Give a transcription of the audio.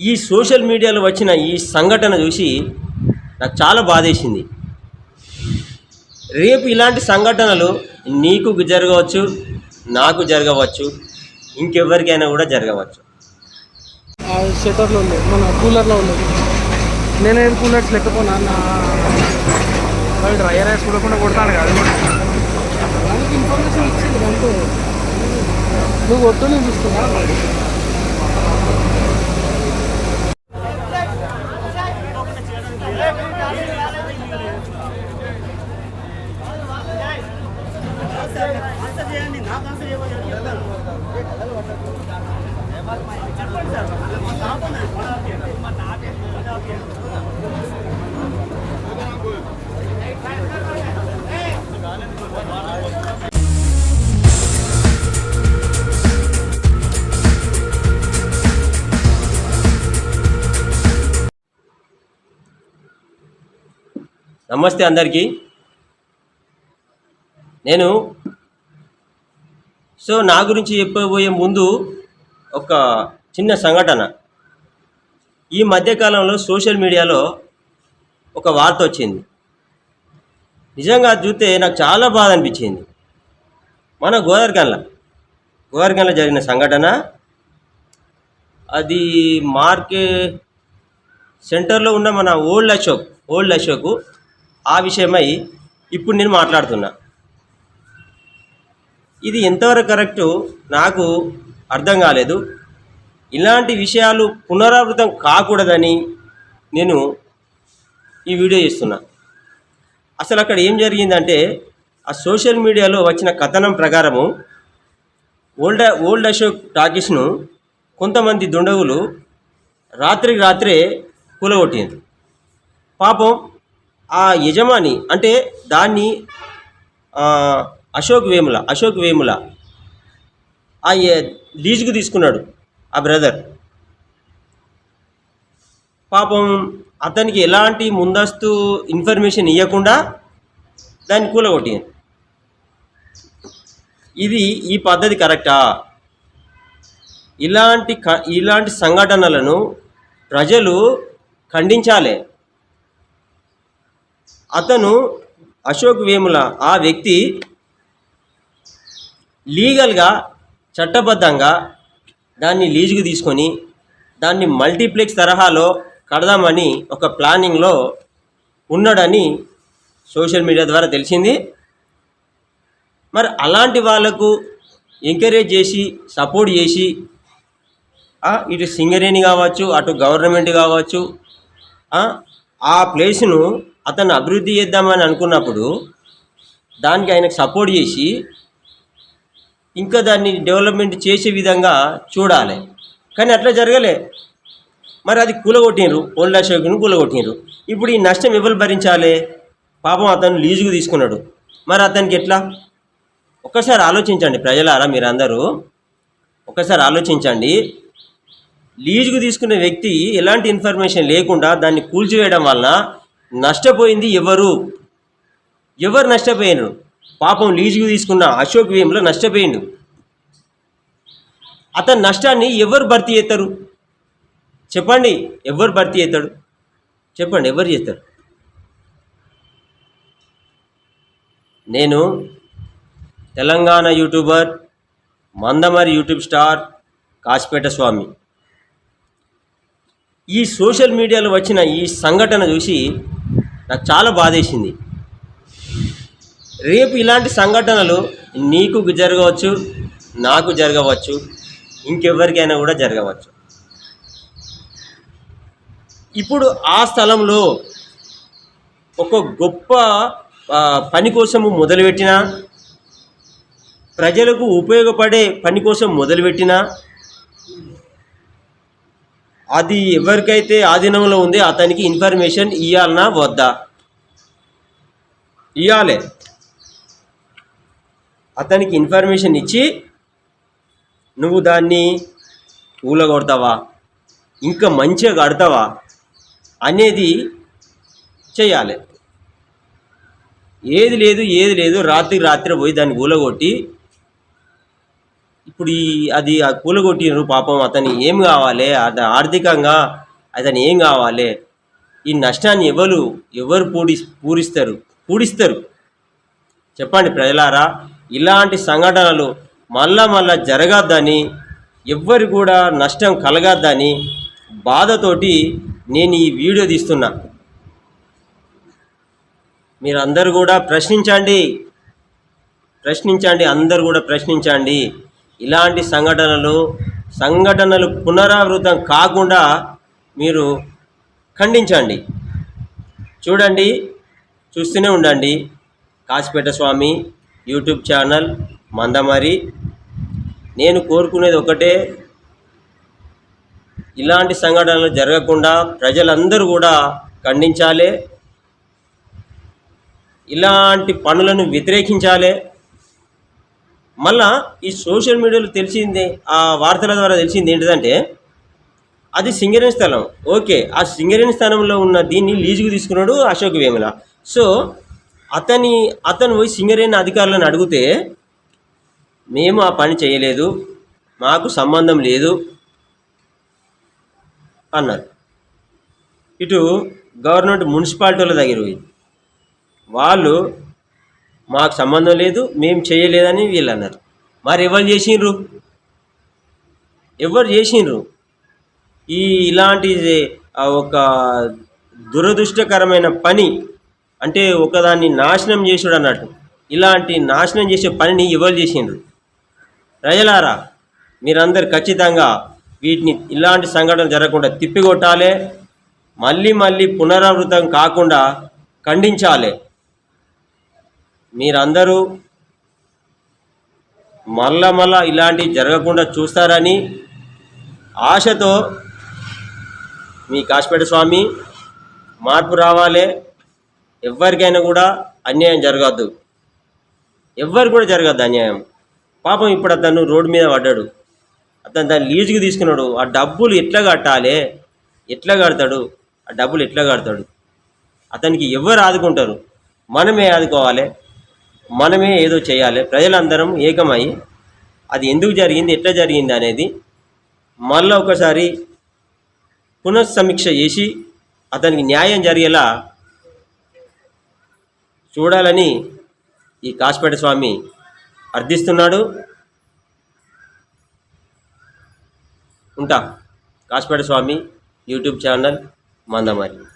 ఈ సోషల్ మీడియాలో వచ్చిన ఈ సంఘటన చూసి నాకు చాలా బాధేసింది. రేపు ఇలాంటి సంఘటనలు నీకు జరగవచ్చు నాకు జరగవచ్చు ఇంకెవరికైనా కూడా జరగవచ్చు. ఆ షటర్లో ఉంది మన కూలర్లో ఉంది. ఏం కూలర్స్ లేకపోనా నా వాడు డ్రైయర్ వేసి చూడకుండా కొడతాను కాదు. ఇన్ఫర్మేషన్ ఇచ్చింది అంతే నువ్వు కొట్టు నేను చూస్తున్నా నమస్తే అందరికీ. నేను సో నా గురించి చెప్పబోయే ముందు ఒక చిన్న సంఘటన. ఈ మధ్యకాలంలో సోషల్ మీడియాలో ఒక వార్త వచ్చింది. నిజంగా చూస్తే నాకు చాలా బాధ అనిపించింది. మన గోదర్గన్ల గోదర్గన్ల జరిగిన సంఘటన. అది మార్కెట్ సెంటర్లో ఉన్న మన ఓల్డ్ అశోక్ ఓల్డ్ అశోక్ ఆ విషయమై ఇప్పుడు నేను మాట్లాడుతున్నా. ఇది ఎంతవరకు కరెక్టు? నాకు అర్థం కాలేదు. ఇలాంటి విషయాలు పునరావృతం కాకూడదని నేను ఈ వీడియో చేస్తున్నా. అసలు అక్కడ ఏం జరిగిందంటే ఆ సోషల్ మీడియాలో వచ్చిన కథనం ప్రకారము ఓల్డ్ ఓల్డ్ అశోక్ టాకీస్ను కొంతమంది దుండగులు రాత్రికి రాత్రే కూలగొట్టింది పాపం ఆ యజమాని అంటే దాన్ని అశోక్ వేముల అశోక్ వేముల ఆ లీజుకు తీసుకున్నాడు ఆ బ్రదర్. పాపం అతనికి ఎలాంటి ముందస్తు ఇన్ఫర్మేషన్ ఇవ్వకుండా దాన్ని కూలగొట్టింది. ఇది ఈ పద్ధతి కరెక్టా? ఇలాంటి క ఇలాంటి సంఘటనలను ప్రజలు ఖండించాలి. అతను అశోక్ వేముల ఆ వ్యక్తి లీగల్గా చట్టబద్ధంగా దాన్ని లీజుకు తీసుకొని దాన్ని మల్టీప్లెక్స్ తరహాలో కడదామని ఒక ప్లానింగ్లో ఉన్నాడని సోషల్ మీడియా ద్వారా తెలిసింది. మరి అలాంటి వాళ్ళకు ఎంకరేజ్ చేసి సపోర్ట్ చేసి ఇటు సింగరేణి కావచ్చు అటు గవర్నమెంట్ కావచ్చు ఆ, ఆ ప్లేస్ను అతను అభివృద్ధి చేద్దామని అనుకున్నప్పుడు దానికి ఆయనకు సపోర్ట్ చేసి ఇంకా దాన్ని డెవలప్మెంట్ చేసే విధంగా చూడాలి. కానీ అట్లా జరగలే. మరి అది కూలగొట్టినరు ఓల్డ్ అశోక్ను కూలగొట్టిండ్రు. ఇప్పుడు ఈ నష్టం ఎవరు భరించాలి? పాపం అతను లీజుకు తీసుకున్నాడు. మరి అతనికి ఎట్లా? ఒక్కసారి ఆలోచించండి ప్రజలారా మీరందరూ. ఒక్కసారి ఆలోచించండి. లీజుకు తీసుకునే వ్యక్తి ఎలాంటి ఇన్ఫర్మేషన్ లేకుండా దాన్ని కూల్చివేయడం వలన నష్టపోయింది ఎవరు? ఎవరు నష్టపోయారు పాపం లీజుకు తీసుకున్న అశోక్ వ్యయంలో నష్టపోయిండు. అతని నష్టాన్ని ఎవరు భర్తీ చేస్తారు? చెప్పండి ఎవరు భర్తీ చేస్తాడు చెప్పండి ఎవరు చేస్తారు? నేను Telangana YouTuber Mandamarri YouTube star Kasipeta Swamy. ఈ సోషల్ మీడియాలో వచ్చిన ఈ సంఘటన చూసి నాకు చాలా బాధేసింది. రేపు ఇలాంటి సంఘటనలు నీకు జరగవచ్చు నాకు జరగవచ్చు ఇంకెవరికైనా కూడా జరగవచ్చు. ఇప్పుడు ఆ స్థలంలో ఒక గొప్ప పని కోసము మొదలుపెట్టిన ప్రజలకు ఉపయోగపడే పని కోసం మొదలుపెట్టినా అది ఎవరికైతే ఆధీనంలో ఉంది అతనికి ఇన్ఫర్మేషన్ ఇవ్వాలనా వద్దా? ఇవ్వాలి అతనికి ఇన్ఫర్మేషన్ ఇచ్చి నువ్వు దాన్ని ఊలగొడతావా? ఇంకా మంచిగా కడతావా? అనేది చేయాలి ఏది లేదు ఏది లేదు రాత్రి రాత్రి పోయి దాన్ని ఊలగొట్టి ఇప్పుడు ఈ అది ఆ కూలగొట్టినారు పాపం అతని ఏం కావాలి? అది ఆర్థికంగా అతని ఏం కావాలి? ఈ నష్టాన్ని ఎవరు ఎవరు పూడి పూరిస్తారు పూడిస్తారు. చెప్పండి ప్రజలారా ఇలాంటి సంఘటనలు మళ్ళా మళ్ళా జరగద్దని ఎవ్వరు కూడా నష్టం కలగద్దని బాధతోటి నేను ఈ వీడియో తీస్తున్నా. మీరందరూ కూడా ప్రశ్నించండి. ప్రశ్నించండి అందరూ కూడా ప్రశ్నించండి. ఇలాంటి సంఘటనలు సంఘటనలు పునరావృతం కాకుండా మీరు ఖండించండి. చూడండి చూస్తూనే ఉండండి. Kasipeta Swamy YouTube channel Mandamarri. నేను కోరుకునేది ఒకటే ఇలాంటి సంఘటనలు జరగకుండా ప్రజలందరూ కూడా ఖండించాలి. ఇలాంటి పనులను వ్యతిరేకించాలి. మళ్ళా ఈ సోషల్ మీడియాలో తెలిసింది ఆ వార్తల ద్వారా తెలిసింది ఏంటిదంటే అది సింగరేణి స్థలం. ఓకే ఆ సింగరేణి స్థలంలో ఉన్న దీన్ని లీజుకు తీసుకున్నాడు అశోక్ వేముల. సో అతని అతను పోయి సింగరేణి అధికారులను అడిగితే మేము ఆ పని చేయలేదు మాకు సంబంధం లేదు అన్నారు. ఇటు గవర్నమెంట్ మున్సిపాలిటీల దగ్గర పోయి వాళ్ళు మాకు సంబంధం లేదు మేము చేయలేదని వీళ్ళు అన్నారు మరి ఎవరు చేసిండ్రు? ఎవరు చేసిండ్రు? ఈ ఇలాంటి ఒక దురదృష్టకరమైన పని అంటే ఒకదాన్ని నాశనం చేసుడు అన్నట్టు. ఇలాంటి నాశనం చేసే పనిని ఎవరు చేసిండ్రు? ప్రజలారా మీరందరు ఖచ్చితంగా వీటిని ఇలాంటి సంఘటనలు జరగకుండా తిప్పికొట్టాలి మళ్ళీ మళ్ళీ పునరావృతం కాకుండా ఖండించాలి. మీరందరూ మళ్ళా మళ్ళా ఇలాంటివి జరగకుండా చూస్తారని ఆశతో మీ కాశపేట స్వామి మార్పు రావాలి. ఎవరికైనా కూడా అన్యాయం జరగద్దు. ఎవ్వరు కూడా జరగద్దు అన్యాయం. పాపం ఇప్పుడు అతను రోడ్డు మీద పడ్డాడు. అతను దాన్ని లీజుకి తీసుకున్నాడు. ఆ డబ్బులు ఎట్లా కట్టాలి? ఎట్లా కడతాడు? ఆ డబ్బులు ఎట్లా కడతాడు? అతనికి ఎవరు ఆదుకుంటారు? మనమే ఆదుకోవాలి. మనమే ఏదో చేయాలి. ప్రజలందరం ఏకమై అది ఎందుకు జరిగింది ఎట్లా జరిగింది అనేది మళ్ళీ ఒకసారి పునఃసమీక్ష చేసి అతనికి న్యాయం జరిగేలా చూడాలని ఈ కాసిపేట స్వామి అర్థిస్తున్నాడు. ఉంటా. Kasipeta Swamy YouTube channel Mandamarri.